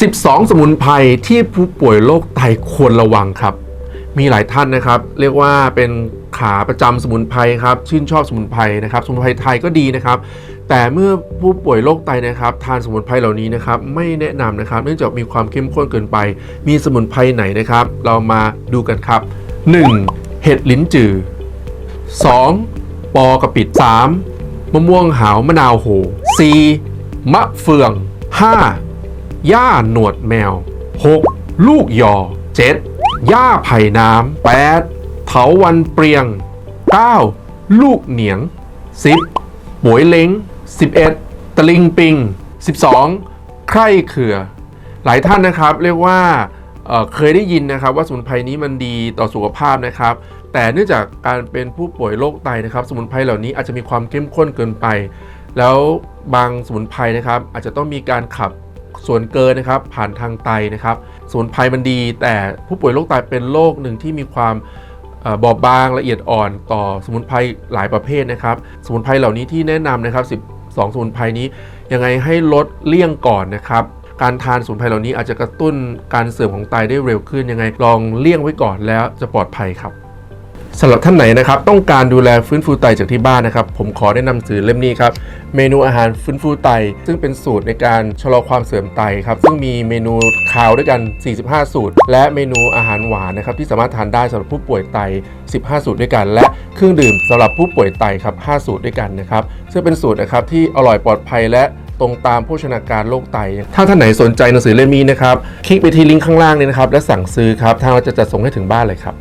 12 สมุนไพรที่ผู้ป่วยโรคไตควรระวังครับ มีหลายท่านนะครับ เรียกว่าเป็นขาประจำสมุนไพรครับชื่นชอบสมุนไพรนะครับ สมุนไพรไทยก็ดีนะครับ แต่เมื่อผู้ป่วยโรคไตนะครับ ทานสมุนไพรเหล่านี้นะครับ ไม่แนะนำนะครับ เนื่องจากมีความเข้มข้นเกินไป มีสมุนไพรไหนนะครับ เรามาดูกันครับ 1. เห็ดลิ้นจือ 2. ปอกระปิด 3. มะม่วงหาวมะนาวโห 4. มะเฟือง 5. ย่าหนวดแมว 6. ลูกยอ 7. ย่าไผ่น้ำ 8. เถาวันเปรียง 9. ลูกเหนียง 10. ป่วยเล้ง 11. ตะลิงปิง 12. ไคร่เขือ หลายท่านนะครับเรียกว่าเเคยได้ยินนะครับว่าสมุนไพรนี้มันดีต่อสุขภาพนะครับ แต่เนื่องจากการเป็นผู้ป่วยโรคไตนะครับ สมุนไพรเหล่านี้อาจจะมีความเข้มข้นเกินไป แล้วบางสมุนไพรนะครับ อาจจะต้องมีการขับ ส่วนเกินนะครับผ่านทางไตนะครับสมุนไพรมันดี แต่ผู้ป่วยโรคไตเป็นโรคหนึ่งที่มีความเอ่อบอบบางละเอียดอ่อนต่อสมุนไพรหลายประเภทนะครับ สมุนไพรเหล่านี้ที่แนะนำนะครับ 12 สมุนไพรนี้ยังไงให้ลดเลี่ยงก่อนนะครับการทานสมุนไพรเหล่านี้อาจจะกระตุ้นการเสื่อมของไตได้เร็วขึ้นยังไง ลองเลี่ยงไว้ก่อนแล้วจะปลอดภัยครับ สำหรับท่านไหนนะครับต้องการดูแลฟื้นฟูไตจากที่บ้านนะครับผมขอแนะนำสื่อเล่มนี้ครับเมนูอาหารฟื้นฟูไต ซึ่งเป็นสูตรในการชะลอความเสื่อมไตครับซึ่งมีเมนูคาวด้วยกัน 45 สูตร และเมนูอาหารหวานนะครับที่สามารถทานได้สำหรับผู้ป่วยไต 15 สูตรด้วยกัน และเครื่องดื่มสำหรับผู้ป่วยไตครับ 5 สูตรด้วยกันนะครับซึ่งเป็นสูตรนะครับที่อร่อยปลอดภัยและตรงตามโภชนาการโรคไต ถ้าท่านไหนสนใจหนังสือเล่มนี้นะครับคลิกไปที่ลิงก์ข้างล่างนี้นะครับและสั่งซื้อครับทางเราจะจัดส่งให้ถึงบ้านเลยครับ